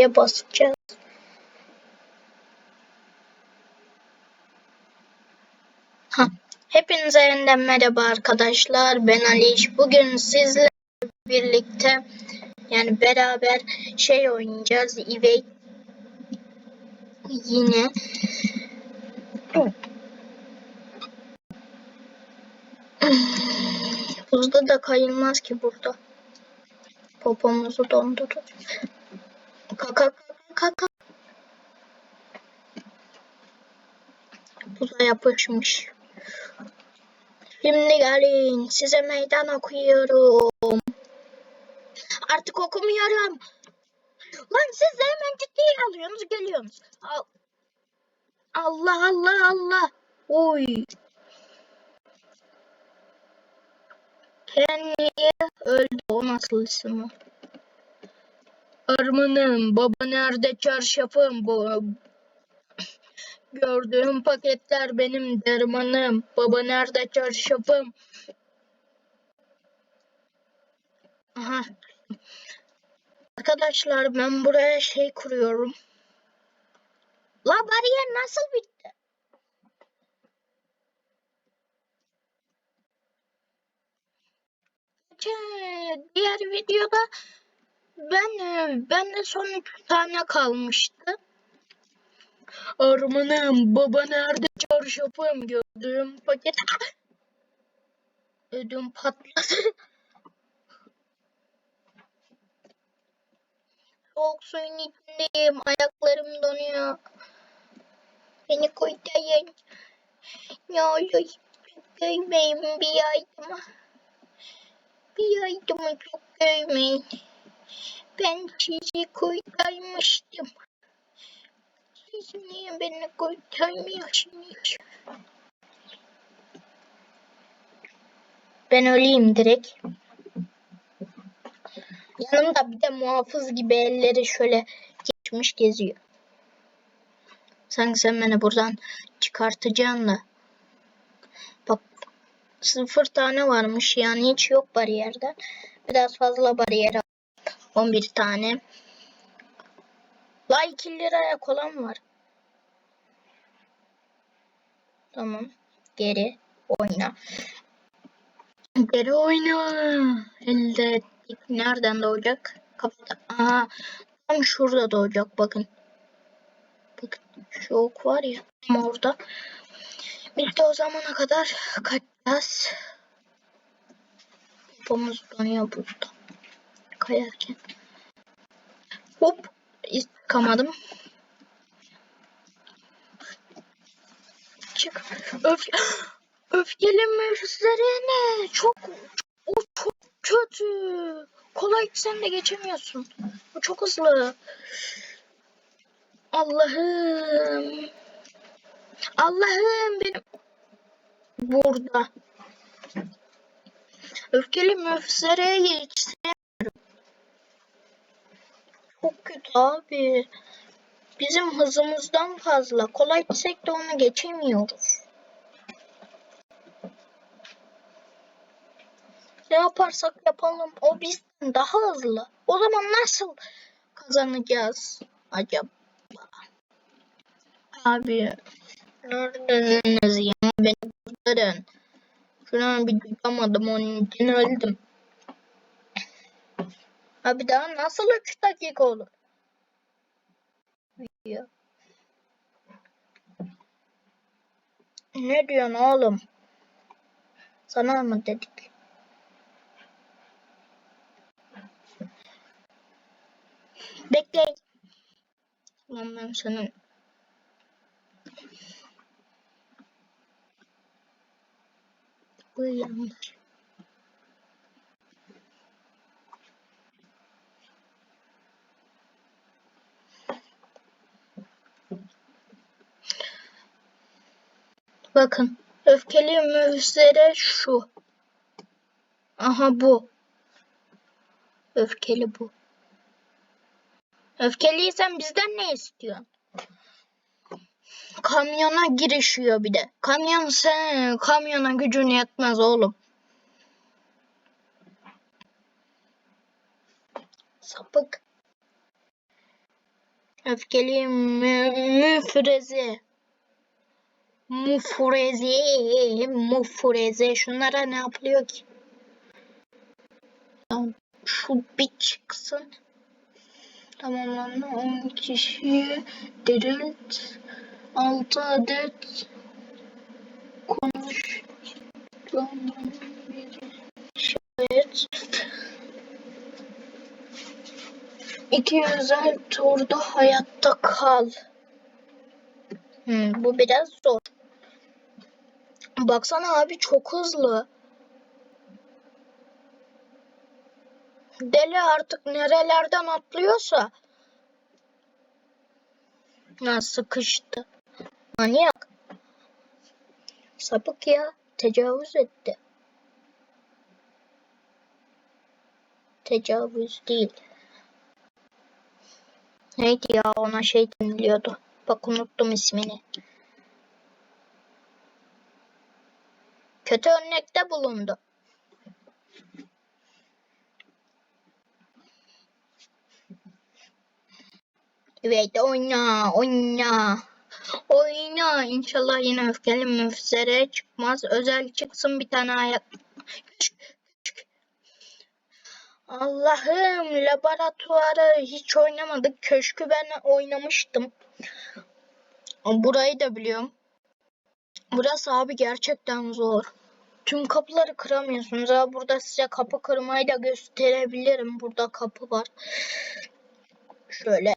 C'ye basacağız. Ha, hepinize yeniden merhaba arkadaşlar. Ben Aliş. Bugün sizle birlikte yani beraber şey oynayacağız. Evade yine Buzda da kayılmaz ki burada. Popomuzu dondurur. Kaka kaka. Buza yapışmış. Şimdi gelin size meydan okuyorum. Artık okumuyorum. Lan siz de hemen ciddiye alıyorsunuz geliyorsunuz. Al. Allah Allah Allah. Oy. Kendi öldü. O nasıl isim? Armanım, baba nerede çarşafım? Bu gördüğüm paketler benim dermanım. Baba nerede çarşafım? Aha. Arkadaşlar ben buraya şey kuruyorum. La bariyer nasıl bitti? Geçen diğer videoda ben e, ben de son üç tane kalmıştı. Armanım baba nerede çarşafım gördüğüm paket. Ödüm patladı. Soğuk suyun içindeyim. Ayaklarım donuyor. Beni kurtarın. Ne olur görmeyin bir yardıma. Bir yardımı çok görmeyin. Ben sizi kurtarmıştım. Siz niye beni kurtarmıyorsunuz? Ben öleyim direkt. Yanımda bir de muhafız gibi elleri şöyle geçmiş geziyor. Sanki sen beni buradan çıkartacaksın. Bak sıfır tane varmış yani hiç yok bariyerden. Biraz fazla bariyer. 11 tane. La 2 liraya kolan var. Tamam. Geri oyna. Geri oyna. Elde ettik. Nereden doğacak? Kapıda. Aha. Tam şurada doğacak bakın. Bakın şu ok var ya. Tam orada. Biz de o zamana kadar kaçacağız. Popomuz donuyor burada. Kayarken. Hop. Yıkamadım. Çık. Öf öfkeli müzisleri ne? Çok, o çok kötü. Kolay sen de geçemiyorsun. O çok hızlı. Allah'ım. Allah'ım benim. Burada. Öfkeli müfsere yetiştiremiyorum. Çok kötü abi. Bizim hızımızdan fazla. Kolay gitsek de onu geçemiyoruz. Ne yaparsak yapalım o bizden daha hızlı. O zaman nasıl kazanacağız acaba? Abi neredesiniz ya? Beni kurtarın. Şuna bir tutamadım onun için öldüm. Abi daha nasıl 3 dakika olur? Ne diyorsun oğlum? Sana mı dedik? Bekleyin. Tamam ben senin Bu yanlış. Bakın. Öfkeli müzere şu. Aha bu. Öfkeli bu. Öfkeliysen bizden ne istiyorsun? Kamyona girişiyor bir de. Kamyon sen kamyona gücün yetmez oğlum. Sapık. Öfkeli mü müfreze. Mufreze. Mufreze. Şunlara ne yapılıyor ki? Tamam. Şu bir çıksın. Tamamlanma 10 kişi dirilt 6 adet konuş şayet iki özel turda hayatta kal. Hmm, bu biraz zor. Baksana abi çok hızlı. Deli artık nerelerden atlıyorsa. Ya sıkıştı. Manyak. Sapık ya. Tecavüz etti. Tecavüz değil. Neydi ya ona şey deniliyordu. Bak unuttum ismini. Kötü örnekte bulundu. Evet oyna oyna. Oyna. İnşallah yine öfkeli müfzere çıkmaz. Özel çıksın bir tane ayak. Allah'ım laboratuvarı hiç oynamadık. Köşkü ben oynamıştım. Burayı da biliyorum. Burası abi gerçekten zor. Tüm kapıları kıramıyorsunuz. Abi burada size kapı kırmayı da gösterebilirim. Burada kapı var. Şöyle.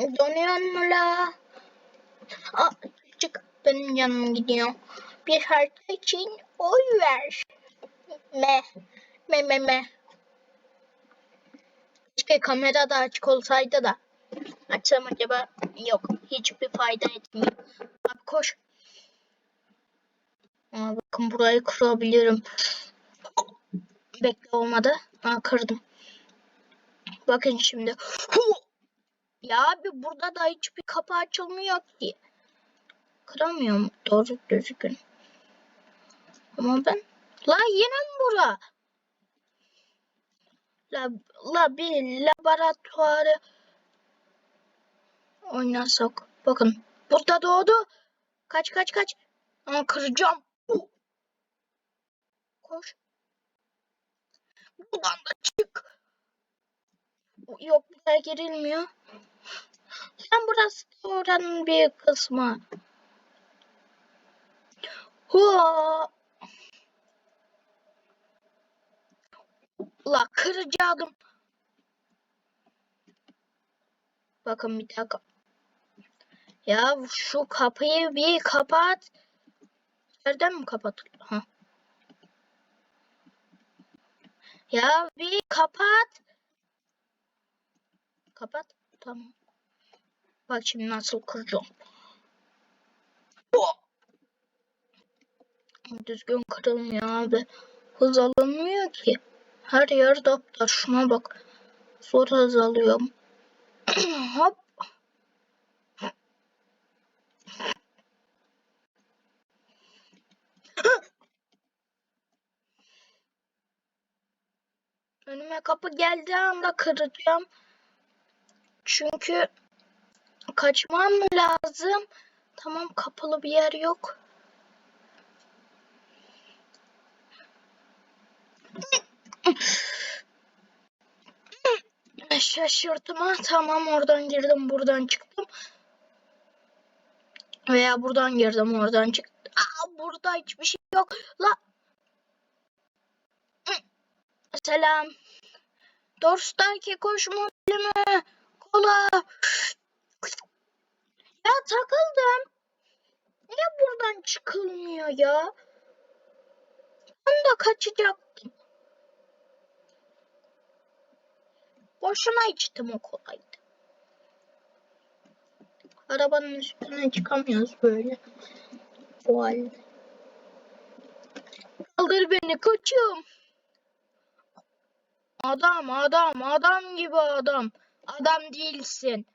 Donuyor mu la? Aa, çık. Benim canım gidiyor. Bir harita için oy ver. Me. Me me me. Keşke kamera da açık olsaydı da. Açsam acaba? Yok. Hiçbir fayda etmiyor. Bak koş. Aa, bakın burayı kırabilirim. Bekle olmadı. Aa, kırdım. Bakın şimdi. Ya abi burada da hiçbir kapı açılmıyor ki. Kıramıyorum doğru düzgün. Ama ben... La yine mi bura? La, la bir laboratuvarı oynasak. Bakın burada doğdu. Kaç kaç kaç. Aa, kıracağım. Koş. Buradan da çık. Yok buraya girilmiyor. Sen burası oranın bir kısmı. Hua. La kıracaktım. Bakın bir dakika. Ya şu kapıyı bir kapat. Nereden mi kapatılıyor? Ha. Ya bir kapat. Kapat. Tamam. Bak şimdi nasıl kıracağım. Düzgün kırılmıyor abi. Hız alınmıyor ki. Her yer daptar. Şuna bak. Zor hız alıyorum. Hop. Önüme kapı geldiği anda kıracağım. Çünkü kaçmam lazım. Tamam kapalı bir yer yok. Şaşırtıma tamam oradan girdim buradan çıktım. Veya buradan girdim oradan çıktım. Aa, burada hiçbir şey yok. La. Selam. Dors'taki koşma bölümü. Kola. Ya takıldım. Niye buradan çıkılmıyor ya? Ben de kaçacaktım. Boşuna içtim o kolaydı. Arabanın üstüne çıkamıyoruz böyle. Bu halde. Kaldır beni koçum. Adam adam adam gibi adam. Adam değilsin.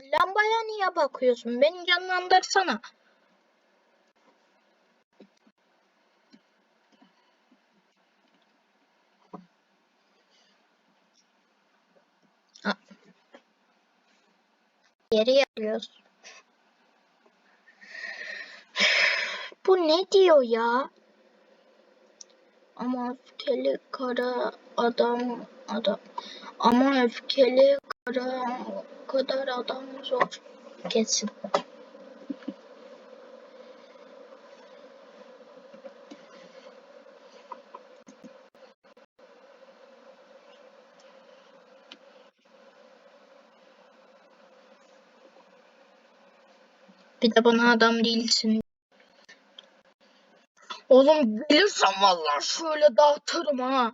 Lambaya niye bakıyorsun? Beni canlandırsana. Geri yapıyoruz. Bu ne diyor ya? Ama öfkeli kara adam adam. Ama öfkeli kara kadar adam zor. Kesin. Bir de bana adam değilsin. Oğlum bilirsem vallahi şöyle dağıtırım ha.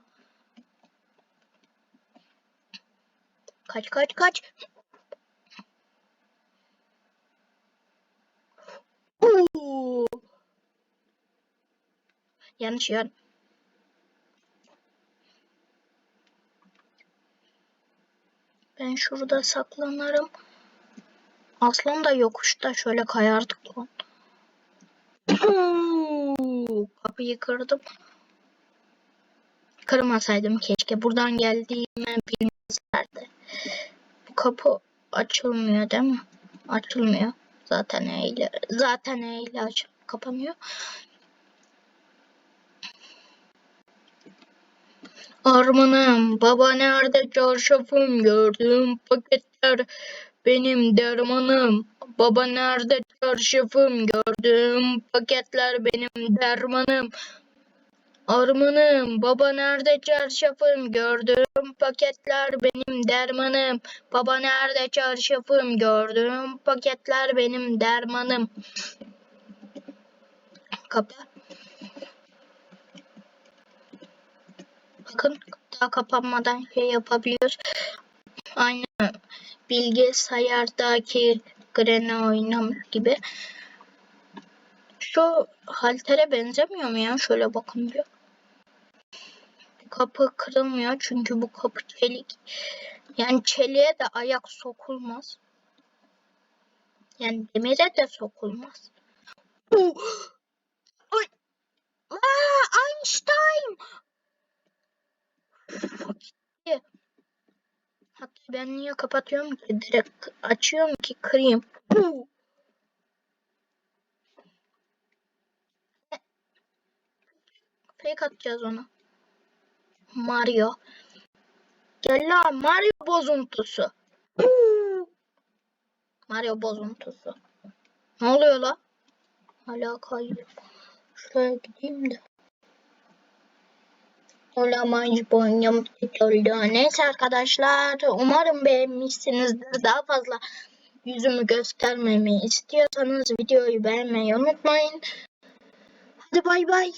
Kaç kaç kaç. Oo. Yanlış yer. Ben şurada saklanırım. Aslan da yokuşta şöyle kayardık lan. Kapıyı kırdım. Kırmasaydım keşke. Buradan geldiğimi bilmezlerdi. Bu kapı açılmıyor değil mi? Açılmıyor. Zaten eyle. Zaten eyle aç kapanıyor. Armanım, baba nerede çarşafım gördüğüm paketler benim dermanım. Baba nerede çarşafım gördüğüm paketler benim dermanım. Armanım, baba nerede çarşafım gördüğüm paketler benim dermanım. Baba nerede çarşafım gördüğüm paketler benim dermanım. Kapa. Bakın daha kapanmadan şey yapabiliyoruz. Aynı bilgisayardaki Grene oynam gibi. Şu haltere benzemiyor mu ya? Şöyle bakın bir. Bu kapı kırılmıyor çünkü bu kapı çelik. Yani çeliğe de ayak sokulmaz. Yani demire de sokulmaz. Ay! Aa, Einstein! Gitti. Hatta ben niye kapatıyorum ki? Direkt açıyorum ki kırayım. Fake atacağız ona. Mario. Gel lan Mario bozuntusu. Mario bozuntusu. Ne oluyor la? Hala kayıyor. Şuraya gideyim de. Olamaz boynum tutuldu. Neyse arkadaşlar umarım beğenmişsinizdir. Daha fazla yüzümü göstermemi istiyorsanız videoyu beğenmeyi unutmayın. Hadi bay bay.